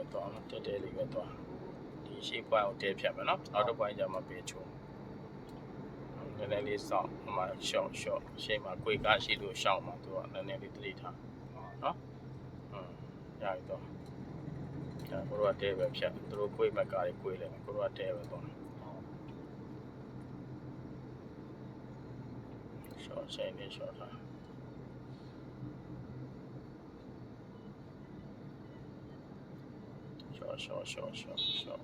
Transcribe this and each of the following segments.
ပဲသွားနော်တဲတဲလေးပဲသွားဒီရှေ့ပွိုင်းကိုတဲဖြတ်မယ်နော်နောက်တစ်ပွိုင်းကျမှပေးချိုးနည်းနည်းလေးစောင့်ဟိုမှာရှော့ရှော့ရှေ့မှာကိုယ်ကားရှိလို့ရှောင်းမှာသူကနည်းနည်းလေးတတိထားနော်ဟွန်းရပြီတော့ဒါကိုတော့တဲပဲဖြတ်သူတို့ကိုယ်မကားလေးကိုယ်လဲကိုတော့တဲပဲသွားရှော့ချိန်လေးရှော့ထား ရှော့ရှော့ရှော့ရှော့ရှော့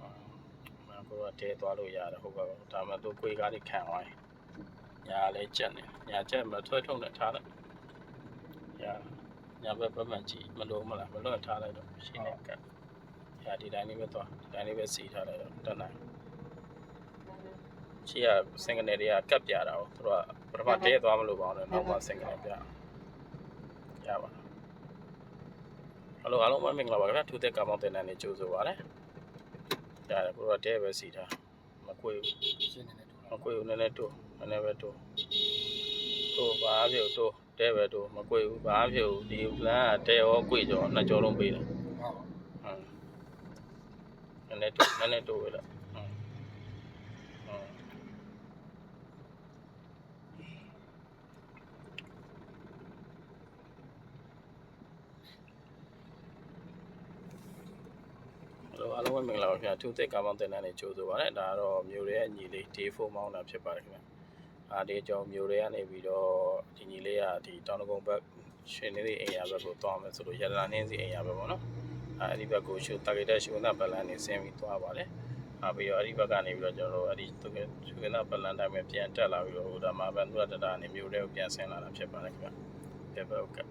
အာမကိုကတဲသွားလို့ရတယ်ဟုတ်ပါဘူးဒါမှသူကိုယ်ကားလေးခံသွားရင်ညာလည်းကြက်နေညာကြက်မထွဲထုံနဲ့ထားလိုက်ညာညာဘက်ဘက်မှန်ကြည့်မလို့မလားမလို့ထားလိုက်တော့ရှင်းနေကတ်ညာဒီတိုင်းလေးပဲသွားဒီတိုင်းလေးပဲစီထားလိုက်တော့တက်နိုင်ချီကစင်ကနေတွေကကတ်ပြတာကိုသူတို့ကပထမတဲသွားမလို့ပါအောင်နောက်မှစင်ကနေပြရပါ ဟယ်လိုအားလုံးပဲမင်္ဂလာပါခင်ဗျာထူးတဲ့ကာမောင်တင်တန်းနေကြိုးဆိုပါရစေ။ဒါလည်းကိုတော့တဲပဲစီတာမကွေဘူးရှင်းနေတယ်တူမကွေဘူးနည်းနည်းတိုးနည်းနည်းပဲတိုးတိုးဘာဖြစ်တိုးတဲပဲတိုးမကွေဘူးဘာဖြစ်ဘူးဒီလမ်းကတဲရောကွေကြောနှစ်ကြောလုံးပေးတယ်ဟုတ်ဟမ်နည်းနည်းတိုးနည်းနည်းတိုးပဲလားဟမ်ဟမ်ဟယ်လို အားလုံးပဲမင်္ဂလာပါခင်ဗျာထူးတဲ့ကာမောင်တင်တန်းနေကြိုးဆိုပါရစေဒါကတော့မျိုးရဲညီလေး day 4မောင်းတာဖြစ်ပါတယ်ခင်ဗျာအားဒီကြောင့်မျိုးတွေကနေပြီးတော့ဒီညီလေးကဒီတောင်တကုန်းဘက်ရှင်နေတဲ့အိမ်ရဘက်ကိုသွားမယ်ဆိုလို့ရတနာနှင်းစီအိမ်ရဘက်ပေါ့နော်အဲ့ဒီဘက်ကိုရှုတာဂက်တက်ရှုနာဘလန်နေဆင်းပြီးသွားပါလေအားပြီးတော့အဲ့ဒီဘက်ကနေပြီးတော့ကျွန်တော်တို့အဲ့ဒီသူကရှုနာဘလန်တိုင်းပဲပြန်တက်လာပြီးတော့ဟိုဒါမှဘန်သူကတတာနေမျိုးတွေကိုပြန်ဆင်းလာတာဖြစ်ပါတယ်ခင်ဗျဘယ်ဘက်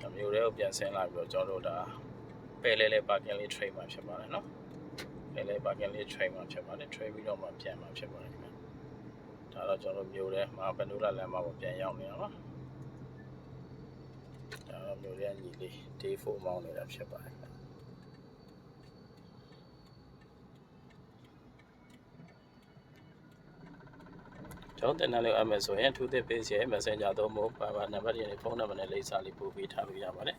ကမျိုးတွေကိုပြန်ဆင်းလာပြီးတော့ကျွန်တော်တို့ဒါ ပဲလဲလဲပါကင်လေး trade မှာဖြစ်ပါတယ်နော်ပဲလဲပါကင်လေး trade မှာဖြစ်ပါတယ် trade ပြီးတော့မှပြန်မှာဖြစ်ပါတယ်ခင်ဗျဒါတော့ကျွန်တော်တို့မျိုးထဲမှာဘန်ဒူလာလမ်းမှာပြန်ရောက်နေတာပါဒါတော့မျိုးထဲညီလေး day 4မောင်းနေတာဖြစ်ပါတယ်ခင်ဗျကျွန်တော်တင်တဲ့လေးအမယ်ဆိုရင်ထူးသစ် page ရဲ့ messenger တော့မဟုတ်ပါပါနံပါတ်တွေနဲ့ဖုန်းနံပါတ်နဲ့လိပ်စာလေးပို့ပေးထားလို့ရပါတယ်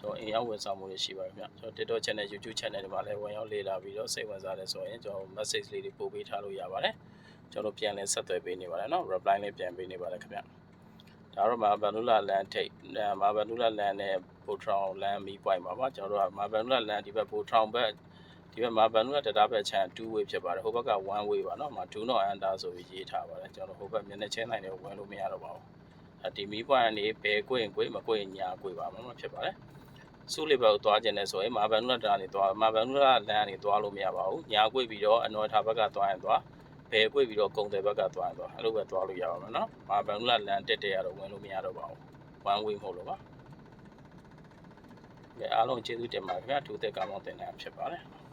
ကျွန်တော်အိမ်ရောက်ဝန်ဆောင်မှုတွေရှိပါတယ်ခင်ဗျကျွန်တော် TikTok channel YouTube channel တွေမှာလည်းဝင်ရောက်လေ့လာပြီးတော့စိတ်ဝင်စားတယ်ဆိုရင်ကျွန်တော် message လေးတွေပို့ပေးထားလို့ရပါတယ်ကျွန်တော်ပြန်လဲဆက်သွယ်ပေးနေပါတယ်နော် reply လေးပြန်ပေးနေပါတယ်ခင်ဗျဒါတော့မာဗန်နူလာလန်ထိတ်မာဗန်နူလာလန်နဲ့ပိုထရောင်လန်မီပွိုင်ပါပါကျွန်တော်တို့ကမာဗန်နူလာလန်ဒီဘက်ပိုထရောင်ဘက်ဒီဘက်မာဗန်နူလာဒေတာဘက်ချန်2 way ဖြစ်ပါတယ်ဟိုဘက်က1 way ပါနော်မာ2 not enter ဆိုပြီးရေးထားပါတယ်ကျွန်တော်ဟိုဘက်မျက်နှာချင်းလိုက်နေဝင်လို့မရတော့ပါဘူးဒီမီပွိုင်ကနေဘယ်ကိုရင်ကိုမကိုရင်ညာကိုပါမှမဖြစ်ပါနဲ့ ယ်စုလေးဘက်ကိုသွားခြင်းနဲ့ဆိုရင်မာဘန်နူလာတာနေသွားမာဘန်နူလာလန်ကနေသွားလို့မရပါဘူးညာကိုပြီးတော့အနော်ထားဘက်ကသွားရင်သွားဘယ်ပွေပြီးတော့ကုံတယ်ဘက်ကသွားသွားအဲ့လိုပဲသွားလို့ရပါမယ်နော်။မာဘန်နူလာလန်တက်တက်ရတော့ဝင်လို့မရတော့ပါဘူး။ one way မဟုတ်လို့ပါ။ကဲအားလုံးကျေးဇူးတင်ပါတယ်ခင်ဗျာ။ထူးသက်ကောင်းကောင်းတင်နေတာဖြစ်ပါတယ်။